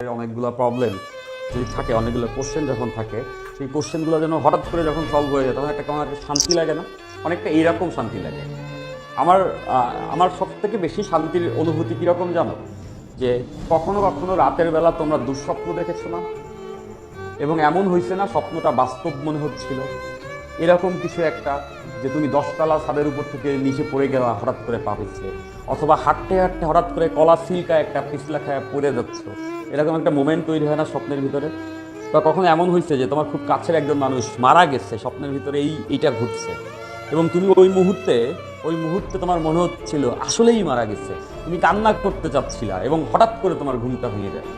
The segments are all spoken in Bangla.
অনেকগুলো প্রবলেম যদি থাকে, অনেকগুলো কোশ্চেন যখন থাকে, সেই কোশ্চেনগুলো যেন হঠাৎ করে যখন সলভ হয়ে যায়, তখন একটা কেমন একটা শান্তি লাগে না? অনেকটা এইরকম শান্তি লাগে। আমার আমার সব থেকে বেশি শান্তির অনুভূতি কীরকম জানো? যে কখনো কখনো রাতের বেলা তোমরা দুঃস্বপ্ন দেখেছ না? এবং এমন হয়েছে না, স্বপ্নটা বাস্তব মনে হচ্ছিল। এরকম কিছু একটা যে তুমি দশতলা ছাদের উপর থেকে নিচে পড়ে গেলা, হঠাৎ করে পা পিছলে অথবা হাঁটতে হাঁটতে হঠাৎ করে কলা সিল্কা একটা পিছলা খায় পড়ে যাচ্ছ। এরকম একটা মোমেন্ট তৈরি হয় না স্বপ্নের ভিতরে? বা কখনো এমন হয়েছে যে তোমার খুব কাছের একজন মানুষ মারা গেছে, স্বপ্নের ভিতরে এই, এইটা ঘটছে? এবং তুমি ওই মুহূর্তে ওই মুহূর্তে তোমার মনে হচ্ছিল, আসলেই মারা গেছে। তুমি কান্না করতে চাচ্ছিলা এবং হঠাৎ করে তোমার ঘুমটা ভেঙে যায়।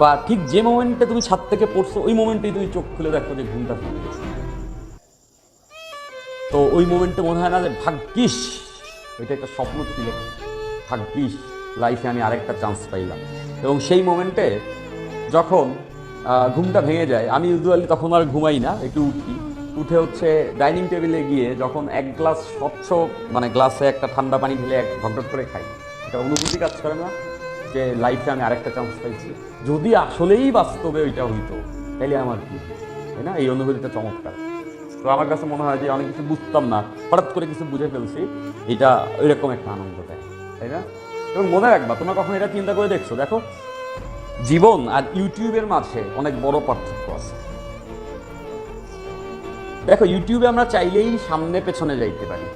বা ঠিক যে মোমেন্টে তুমি ছাদ থেকে পড়ছো, ওই মোমেন্টেই তুমি চোখ খুলে দেখো যে ঘুমটা ভেঙে গেছে। তো ওই মোমেন্টে মনে হয় না যে ভাগ্যিস, ওইটা একটা স্বপ্ন ছিল। ভাগ্যিস লাইফে আমি আরেকটা চান্স পাইলাম। এবং সেই মোমেন্টে যখন ঘুমটা ভেঙে যায়, আমি ইউজুয়ালি তখন আর ঘুমাই না, একটু উঠি। উঠে হচ্ছে ডাইনিং টেবিলে গিয়ে যখন এক গ্লাস স্বচ্ছ মানে গ্লাসে একটা ঠান্ডা পানি ঢেলে এক ঘটঘট করে খাই, এটা অনুভূতি কাজ করে না যে লাইফে আমি আরেকটা চান্স পাইছি। যদি আসলেই বাস্তবে ওইটা হইতো, তাহলে আমার কি তাই না? এই অনুভূতিটা চমৎকার। তো আমার কাছে মনে হয় যে অনেক কিছু বুঝতাম না, হঠাৎ করে কিছু বুঝে ফেলছি, এটা এরকম একটা আনন্দ দেয়, তাই না? এবং মনে রাখবা, তোমরা কখন এটা চিন্তা করে দেখছ? দেখো, জীবন আর ইউটিউবের মাঝে অনেক বড় পার্থক্য আছে। দেখো, ইউটিউবে আমরা চাইলেই সামনে পেছনে যাইতে পারি,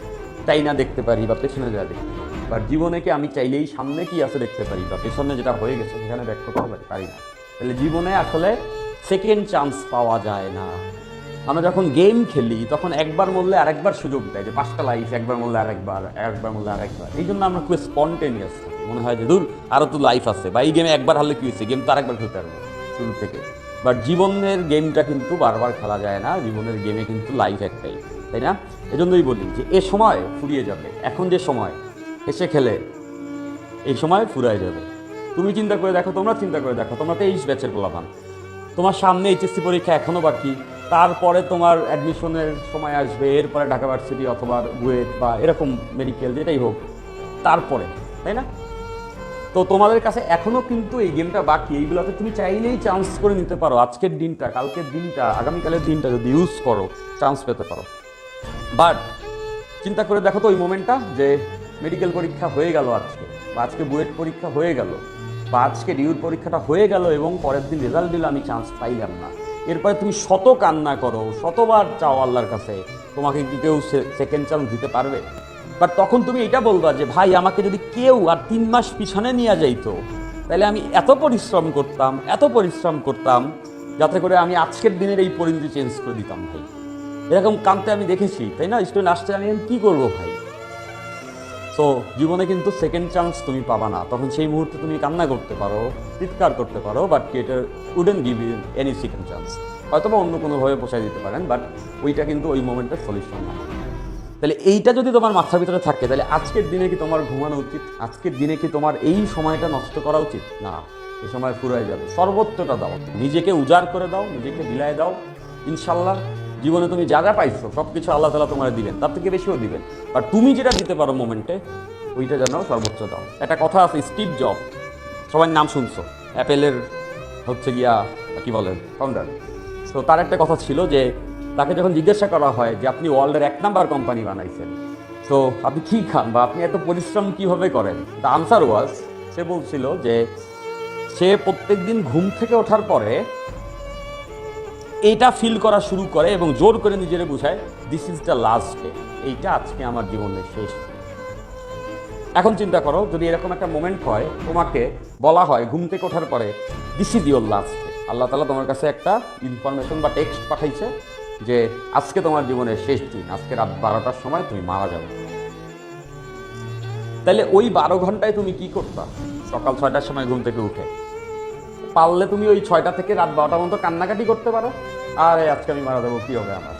তাই না দেখতে পারি বা পেছনে যা দেখতে পারি। বা জীবনে কি আমি চাইলেই সামনে কি আছে দেখতে পারি বা পেছনে যেটা হয়ে গেছে সেখানে ব্যাখ্যা করতে পারি না? তাহলে জীবনে আসলে সেকেন্ড চান্স পাওয়া যায় না। আমরা যখন গেম খেলি, তখন একবার মরলে আরেকবার সুযোগ দেয় যে পাঁচটা লাইফ একবার মরলে আরেকবার, একবার মরলে আরেকবার। এই জন্য আমরা খুব স্পন্টেনিয়াস থাকি। মনে হয় যে দূর আরও তো লাইফ আছে। বা এই গেমে একবার হারলে কি হয়েছে? গেম তো আরেকবার খেলতে পারব শুরু থেকে। বাট জীবনের গেমটা কিন্তু বারবার খেলা যায় না। জীবনের গেমে কিন্তু লাইফ একটাই, তাই না? এজন্যই বলি যে, এ সময় ফুরিয়ে যাবে। এখন যে সময়, এসে খেলে, এই সময় ফুরায় যাবে। তুমি চিন্তা করে দেখো তোমরা চিন্তা করে দেখো। তোমরা তো তেইশ ব্যাচের গোলাপান তোমার সামনে এইচএসসি পরীক্ষা এখনও বাকি। তারপরে তোমার অ্যাডমিশনের সময় আসবে, এরপরে ঢাকা ভার্সিটি অথবা বুয়েট বা এরকম মেডিকেল যেটাই হোক, তারপরে, তাই না? তো তোমাদের কাছে এখনও কিন্তু এই গেমটা বাকি এইগুলোতে তুমি চাইলেই চান্স করে নিতে পারো। আজকের দিনটা, কালকের দিনটা, আগামীকালের দিনটা যদি ইউজ করো চান্স পেতে পারো। বাট চিন্তা করে দেখো তো ওই মোমেন্টটা যে মেডিকেল পরীক্ষা হয়ে গেল আজকে, বা আজকে বুয়েট পরীক্ষা হয়ে গেল, বা আজকে ডিউর পরীক্ষাটা হয়ে গেল এবং পরের দিন রেজাল্ট দিলে আমি চান্স পাইলাম না। এরপরে তুমি শত কান্না করো, শতবার চাও আল্লাহর কাছে, তোমাকে কি কেউ সেকেন্ড চান্স দিতে পারবে। বাট তখন তুমি এটা বলবা যে, ভাই, আমাকে যদি কেউ আর তিন মাস পিছনে নিয়ে যাইতো, তাহলে আমি এত পরিশ্রম করতাম, এত পরিশ্রম করতাম, যাতে করে আমি আজকের দিনের এই পরিণতি চেঞ্জ করে দিতাম, ভাই। এরকম কানতে আমি দেখেছি, তাই না? স্টুডেন্ট আসতে আমি কী করব, ভাই? সো জীবনে কিন্তু সেকেন্ড চান্স তুমি পাবা না। তখন সেই মুহূর্তে তুমি কান্না করতে পারো, চিৎকার করতে পারো but creator wouldn't give you any second chance হয়তো বা অন্য কোনোভাবে পোষায় দিতে পারেন বাট ওইটা কিন্তু ওই মোমেন্টের সলিউশন না। তাহলে এইটা যদি তোমার মাথার ভিতরে থাকে, তাহলে আজকের দিনে কি তোমার ঘুমানো উচিত? আজকের দিনে কি তোমার এই সময়টা নষ্ট করা উচিত? না, এই সময় ফুরাই যাবে। সর্বোচ্চটা দাও। নিজেকে উজাড় করে দাও, নিজেকে বিলায় দাও। ইনশাল্লাহ জীবনে তুমি যা যা পাইছো সব কিছু আল্লাহ তালা তোমার দিবেন, তার থেকে বেশিও দিবেন। আর তুমি যেটা দিতে পারো মোমেন্টে, ওইটা যেন সর্বোচ্চ দাও। একটা কথা আছে, স্টিভ জব সবার নাম শুনছো? অ্যাপেলের হচ্ছে গিয়া, কি বলেন ফাউন্ডার তো তার একটা কথা ছিল যে, তাকে যখন জিজ্ঞাসা করা হয় যে, আপনি ওয়ার্ল্ডের এক নাম্বার কোম্পানি বানাইছেন? তো আপনি কী খান বা আপনি এত পরিশ্রম কীভাবে করেন? দ্য আনসার ওয়াজ সে বলছিল যে, সে প্রত্যেক দিন ঘুম থেকে ওঠার পরে এইটা ফিল করা শুরু করে এবং জোর করে নিজেরে বোঝায় this is the last day এইটা আজকে আমার জীবনের শেষ এখন চিন্তা করো, যদি এরকম একটা মোমেন্ট হয়, তোমাকে বলা হয় ঘুম থেকে ওঠার পরে this is your last day আল্লাহ তালা তোমার কাছে একটা ইনফরমেশন বা টেক্সট পাঠাইছে যে, আজকে তোমার জীবনের শেষ দিন, আজকে রাত বারোটার সময় তুমি মারা যাবে। তাহলে ওই বারো ঘন্টায় তুমি কি করতা? সকাল ছয়টার সময় ঘুম থেকে উঠে। পারলে তুমি ওই ছয়টা থেকে রাত বারোটা পর্যন্ত কান্নাকাটি করতে পারো। আরে, আজকে আমি মারা যাব, কী হবে আমার?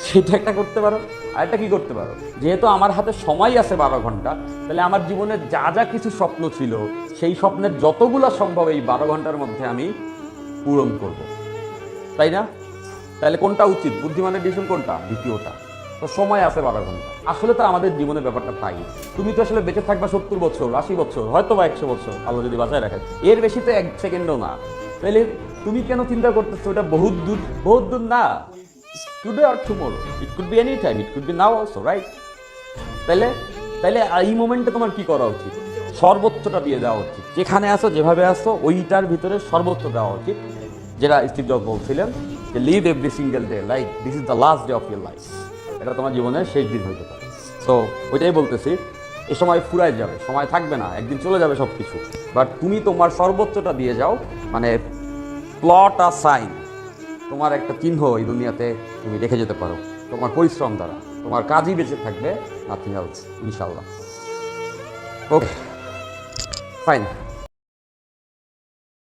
সেটা একটা করতে পারো, আর একটা কি করতে পারো? যেহেতু আমার হাতে সময় আছে বারো ঘণ্টা, তাহলে আমার জীবনে যা যা কিছু স্বপ্ন ছিল, সেই স্বপ্নের যতগুলো সম্ভব এই বারো ঘণ্টার মধ্যে আমি পূরণ করব। তাই না? তাহলে কোনটা উচিত? বুদ্ধিমানের ডিসিশন কোনটা? দ্বিতীয়টা। তো সময় আছে বারো ঘণ্টা আসলে তো আমাদের জীবনের ব্যাপারটা তাই। তুমি তো আসলে বেঁচে থাকবা সত্তর বছর, আশি বছর, হয়তো বা একশো বছর, আল্লাহ যদি বাঁচায় রাখে এর বেশি তো এক সেকেন্ডও না। তাহলে তুমি কেন চিন্তা করতেছো? ওটা বহুত দূর বহুত দূর না। Today R tomorrow it could be any time it could be now also right তাইলে তাইলে এই মোমেন্টে তোমার কি করা উচিত? সর্বোচ্চটা দিয়ে দেওয়া উচিত। যেখানে আসো যেভাবে আসো ওইটার ভিতরে সর্বোচ্চ দেওয়া উচিত। যেটা স্টিভ জব বলছিলেন যে live every single day like this is the last day of your life এটা তোমার জীবনের শেষ দিন হতে পারে। তো ওইটাই বলতেছি, এ সময় ফুরায় যাবে, সময় থাকবে না, একদিন চলে যাবে সব কিছু বাট তুমি তোমার সর্বোচ্চটা দিয়ে যাও মানে প্লট আর সাইন তোমার একটা চিহ্ন এই দুনিয়াতে তুমি রেখে যেতে পারো। তোমার পরিশ্রম দ্বারা। তোমার কাজই বেঁচে থাকবে নাথিং এলস ইনশাল্লাহ ওকে ফাইন